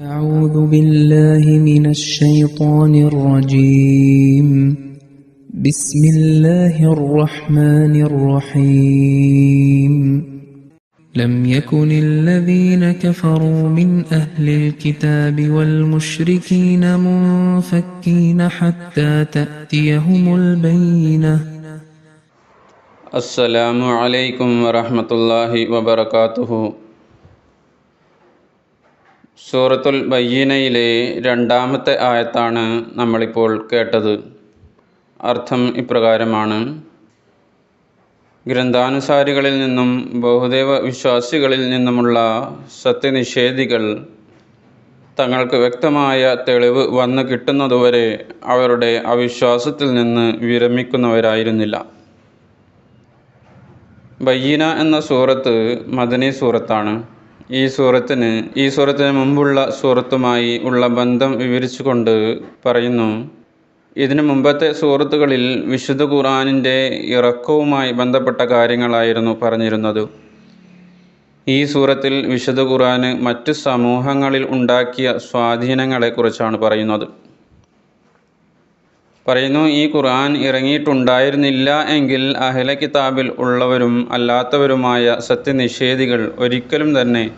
أعوذ بالله من الشيطان الرجيم. بسم الله الرحمن الرحيم. لم يكن الذين كفروا من أهل الكتاب والمشركين منفكين حتى تأتيهم البينة. السلام عليكم ورحمة الله وبركاته. സൂറത്തുൽ ബയ്യനയിലെ രണ്ടാമത്തെ ആയത്താണ് നമ്മളിപ്പോൾ കേട്ടത്. അർത്ഥം ഇപ്രകാരമാണ്. ഗ്രന്ഥാനുസാരികളിൽ നിന്നും ബഹുദേവ വിശ്വാസികളിൽ നിന്നുമുള്ള സത്യനിഷേധികൾ തങ്ങൾക്ക് വ്യക്തമായ തെളിവ് വന്നു കിട്ടുന്നതുവരെ അവരുടെ അവിശ്വാസത്തിൽ നിന്ന് വിരമിക്കുന്നവരായിരുന്നില്ല. ബയ്യന എന്ന സൂറത്ത് മദനി സൂറത്താണ്. ഈ സൂറത്തിന് ഈ സൂറത്തിന് മുമ്പുള്ള സൂറത്തുമായി ഉള്ള ബന്ധം വിവരിച്ചുകൊണ്ട് പറയുന്നു ഇതിനു മുമ്പത്തെ സൂറത്തുകളിൽ വിശുദ്ധ ഖുർആാനിന്റെ ഇറക്കവുമായി ബന്ധപ്പെട്ട കാര്യങ്ങളായിരുന്നു പറഞ്ഞിരുന്നത്. ഈ സൂറത്തിൽ വിശുദ്ധ ഖുർആന് മറ്റു സമൂഹങ്ങളിൽ ഉണ്ടാക്കിയ സ്വാധീനങ്ങളെക്കുറിച്ചാണ് പറയുന്നത്. പറയുന്നു ഈ ഖുർആൻ ഇറങ്ങിയിട്ടുണ്ടായിരുന്നില്ല എങ്കിൽ അഹ്ല കിതാബിൽ ഉള്ളവരും അല്ലാത്തവരുമായ സത്യനിഷേധികൾ ഒരിക്കലും തന്നെ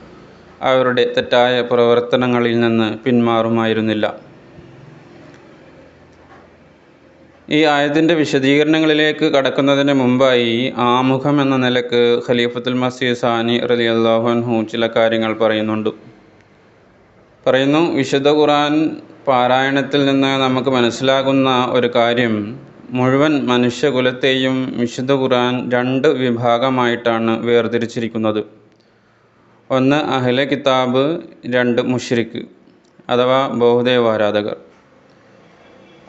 അവരുടെ തെറ്റായ പ്രവർത്തനങ്ങളിൽ നിന്ന് പിന്മാറുമായിരുന്നില്ല. ഈ ആയത്തിന്റെ വിശദീകരണങ്ങളിലേക്ക് കടക്കുന്നതിന് മുമ്പായി ആമുഖം എന്ന നിലയ്ക്ക് ഖലീഫത്തുൽ മസീദ് സാനി റലി അള്ളാഹുൻഹു ചില കാര്യങ്ങൾ പറയുന്നുണ്ട്. പറയുന്നു വിശുദ്ധ ഖുറാൻ പാരായണത്തിൽ നിന്ന് നമുക്ക് മനസ്സിലാകുന്ന ഒരു കാര്യം മുഴുവൻ മനുഷ്യകുലത്തെയും വിശുദ്ധ ഖുറാൻ രണ്ട് വിഭാഗമായിട്ടാണ് വേർതിരിച്ചിരിക്കുന്നത്. ഒന്ന് അഹ്ലെ കിതാബ് രണ്ട് മുഷ്രിക്ക് അഥവാ ബഹുദൈവാരാധകർ.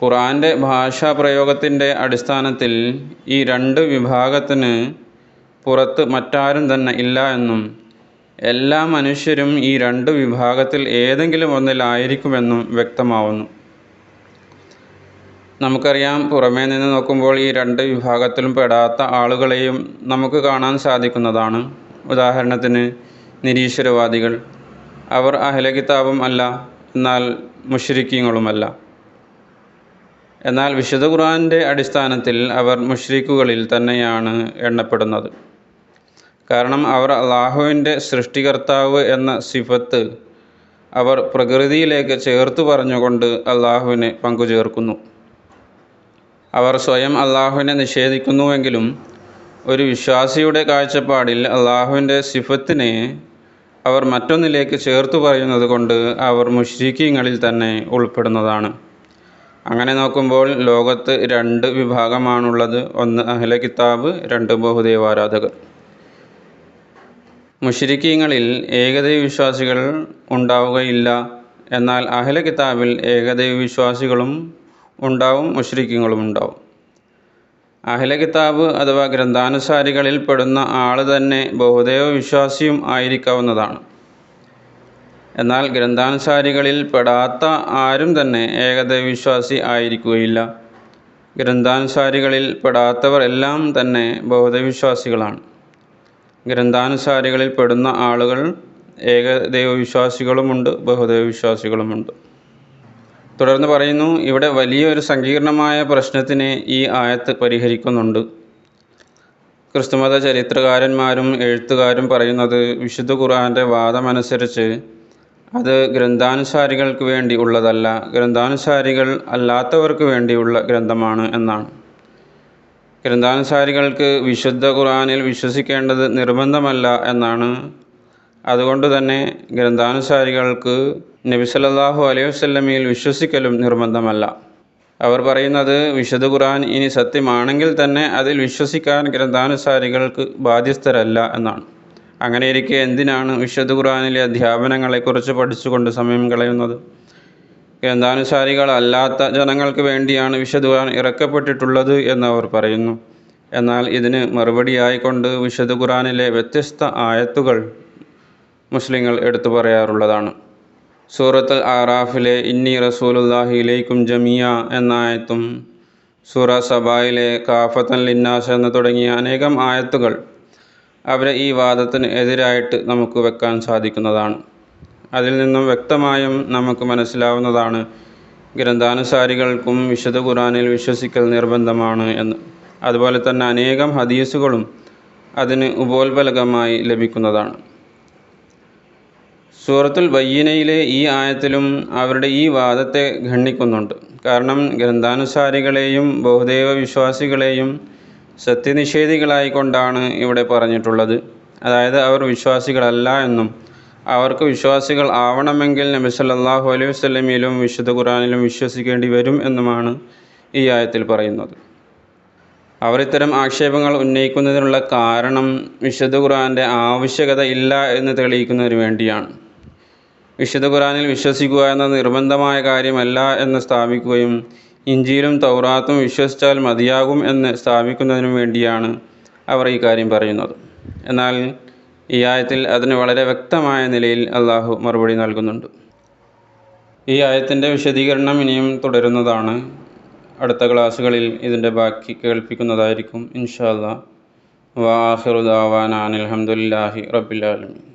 ഖുറാന്റെ ഭാഷാ പ്രയോഗത്തിന്റെ അടിസ്ഥാനത്തിൽ ഈ രണ്ട് വിഭാഗത്തിന് പുറത്ത് മറ്റാരും തന്നെ ഇല്ല എന്നും എല്ലാ മനുഷ്യരും ഈ രണ്ട് വിഭാഗത്തിൽ ഏതെങ്കിലും ഒന്നിലായിരിക്കുമെന്നും വ്യക്തമാവുന്നു. നമുക്കറിയാം പുറമേ നിന്ന് നോക്കുമ്പോൾ ഈ രണ്ട് വിഭാഗത്തിലും പെടാത്ത ആളുകളെയും നമുക്ക് കാണാൻ സാധിക്കുന്നതാണ്. ഉദാഹരണത്തിന് നിരീശ്വരവാദികൾ. അവർ അഹ്ലകിതാബും അല്ല എന്നാൽ മുഷ്രിക്കീങ്ങളുമല്ല. എന്നാൽ വിശുദ്ധ ഖുർആന്റെ അടിസ്ഥാനത്തിൽ അവർ മുഷ്രിക്കുകളിൽ തന്നെയാണ് എണ്ണപ്പെടുന്നത്. കാരണം അവർ അള്ളാഹുവിന്റെ സൃഷ്ടികർത്താവ് എന്ന സിഫത്ത് അവർ പ്രകൃതിയിലേക്ക് ചേർത്ത് പറഞ്ഞുകൊണ്ട് അള്ളാഹുവിനെ പങ്കുചേർക്കുന്നു. അവർ സ്വയം അള്ളാഹുവിനെ നിഷേധിക്കുന്നുവെങ്കിലും ഒരു വിശ്വാസിയുടെ കാഴ്ചപ്പാടിൽ അള്ളാഹുവിന്റെ സിഫത്തിനെ അവർ മറ്റൊന്നിലേക്ക് ചേർത്ത് പറയുന്നത് കൊണ്ട് അവർ മുഷ്രിഖീങ്ങളിൽ തന്നെ ഉൾപ്പെടുന്നതാണ്. അങ്ങനെ നോക്കുമ്പോൾ ലോകത്ത് രണ്ട് വിഭാഗമാണുള്ളത്. ഒന്ന് അഹ്ല കിതാബ് രണ്ട് ബഹുദൈവാരാധകർ. മുഷരിക്കീങ്ങളിൽ ഏകദൈവ വിശ്വാസികൾ ഉണ്ടാവുകയില്ല. എന്നാൽ അഹ്ല കിതാബിൽ ഏകദൈവ വിശ്വാസികളും ഉണ്ടാവും മുഷ്രിക്കീങ്ങളും ഉണ്ടാവും. അഹ്ല കിതാബ് അഥവാ ഗ്രന്ഥാനുസാരികളിൽ പെടുന്ന ആൾ തന്നെ ബഹുദൈവ വിശ്വാസിയും ആയിരിക്കാവുന്നതാണ്. എന്നാൽ ഗ്രന്ഥാനുസാരികളിൽ പെടാത്ത ആരും തന്നെ ഏകദൈവ വിശ്വാസി ആയിരിക്കുകയില്ല. ഗ്രന്ഥാനുസാരികളിൽ പെടാത്തവർ എല്ലാം തന്നെ ബഹുദൈവ വിശ്വാസികളാണ്. ഗ്രന്ഥാനുസാരികളിൽ പെടുന്ന ആളുകൾ ഏകദൈവ വിശ്വാസികളുമുണ്ട് ബഹുദൈവ വിശ്വാസികളുമുണ്ട്. തുടർന്ന് പറയുന്നു ഇവിടെ വലിയൊരു സങ്കീർണമായ പ്രശ്നത്തിനെ ഈ ആയത്ത് പരിഹരിക്കുന്നുണ്ട്. ക്രിസ്തുമത ചരിത്രകാരന്മാരും എഴുത്തുകാരും പറയുന്നത് വിശുദ്ധ ഖുർആന്റെ വാദമനുസരിച്ച് അത് ഗ്രന്ഥാനുസാരികൾക്ക് വേണ്ടി ഉള്ളതല്ല ഗ്രന്ഥാനുസാരികൾ അല്ലാത്തവർക്ക് വേണ്ടിയുള്ള ഗ്രന്ഥമാണ് എന്നാണ്. ഗ്രന്ഥാനുസാരികൾക്ക് വിശുദ്ധ ഖുർആനിൽ വിശ്വസിക്കേണ്ടത് നിർബന്ധമല്ല എന്നാണ്. അതുകൊണ്ട് തന്നെ ഗ്രന്ഥാനുസാരികൾക്ക് നബി സല്ലല്ലാഹു അലൈഹി വസല്ലമയിൽ വിശ്വസിക്കലും നിർബന്ധമല്ല. അവർ പറയുന്നത് വിശുദ്ധ ഖുർആൻ ഇനി സത്യമാണെങ്കിൽ തന്നെ അതിൽ വിശ്വസിക്കാൻ ഗ്രന്ഥാനുസാരികൾക്ക് ബാധ്യസ്ഥരല്ല എന്നാണ്. അങ്ങനെ ഇരിക്കെ എന്തിനാണ് വിശുദ്ധ ഖുർആനിലെ അധ്യാപനങ്ങളെക്കുറിച്ച് പഠിച്ചുകൊണ്ട് സമയം കളയുന്നത്? ഗ്രന്ഥാനുസാരികളല്ലാത്ത ജനങ്ങൾക്ക് വേണ്ടിയാണ് വിശുദ്ധ ഖുർആൻ ഇറക്കപ്പെട്ടിട്ടുള്ളത് എന്ന് അവർ പറയുന്നു. എന്നാൽ ഇതിന് മറുപടിയായിക്കൊണ്ട് വിശുദ്ധ ഖുർആനിലെ വ്യത്യസ്ത ആയത്തുകൾ മുസ്ലിങ്ങൾ എടുത്തു പറയാറുള്ളതാണ്. സൂറത്തുൽ ആറാഫിലെ ഇന്നി റസൂലുല്ലാഹി ഇലൈക്കും ജമിയ എന്ന ആയത്തും സൂറ സബായിലെ കാഫത്തൻ ലിന്നാസ് എന്ന് തുടങ്ങിയ അനേകം ആയത്തുകൾ അവരെ ഈ വാദത്തിന് എതിരായിട്ട് നമുക്ക് വെക്കാൻ സാധിക്കുന്നതാണ്. അതിൽ നിന്നും വ്യക്തമായും നമുക്ക് മനസ്സിലാവുന്നതാണ് ഗ്രന്ഥാനുസാരികൾക്കും വിശുദ്ധ ഖുറാനിൽ വിശ്വസിക്കൽ നിർബന്ധമാണ് എന്ന്. അതുപോലെ തന്നെ അനേകം ഹദീസുകളും അതിന് ഉപോത്ബലകമായി ലഭിക്കുന്നതാണ്. സൂറത്തുൽ ബയ്യനയിലെ ഈ ആയത്തിലും അവരുടെ ഈ വാദത്തെ ഖണ്ഡിക്കുന്നുണ്ട്. കാരണം ഗ്രന്ഥാനുസാരികളെയും ബഹുദൈവ വിശ്വാസികളെയും സത്യനിഷേധികളായിക്കൊണ്ടാണ് ഇവിടെ പറഞ്ഞിട്ടുള്ളത്. അതായത് അവർ വിശ്വാസികളല്ല എന്നും അവർക്ക് വിശ്വാസികൾ ആവണമെങ്കിൽ നബി സല്ലല്ലാഹു അലൈഹി വസ്ലമിയിലും വിശുദ്ധ ഖുറാനിലും വിശ്വസിക്കേണ്ടി വരും എന്നുമാണ് ഈ ആയത്തിൽ പറയുന്നത്. അവർ ഇത്തരം ആക്ഷേപങ്ങൾ ഉന്നയിക്കുന്നതിനുള്ള കാരണം വിശുദ്ധ ഖുറാന്റെ ആവശ്യകത ഇല്ല എന്ന് തെളിയിക്കുന്നതിന് വേണ്ടിയാണ്. വിശുദ്ധ ഖുറാനിൽ വിശ്വസിക്കുക എന്ന നിർബന്ധമായ കാര്യമല്ല എന്ന് സ്ഥാപിക്കുകയും ഇഞ്ചിയിലും തൗറാത്തും വിശ്വസിച്ചാൽ മതിയാകും എന്ന് സ്ഥാപിക്കുന്നതിനും വേണ്ടിയാണ് അവർ ഈ കാര്യം പറയുന്നത്. എന്നാൽ ഈ ആയത്തിൽ അതിന് വളരെ വ്യക്തമായ നിലയിൽ അള്ളാഹു മറുപടി നൽകുന്നുണ്ട്. ഈ ആയത്തിന്റെ വിശദീകരണം ഇനിയും തുടരുന്നതാണ്. അടുത്ത ക്ലാസ്സുകളിൽ ഇതിന്റെ ബാക്കി കേൾപ്പിക്കുന്നതായിരിക്കും ഇൻഷാല്ലാ വാഹിറുദാവാൻ റബ്ബിൽ ആലമീൻ.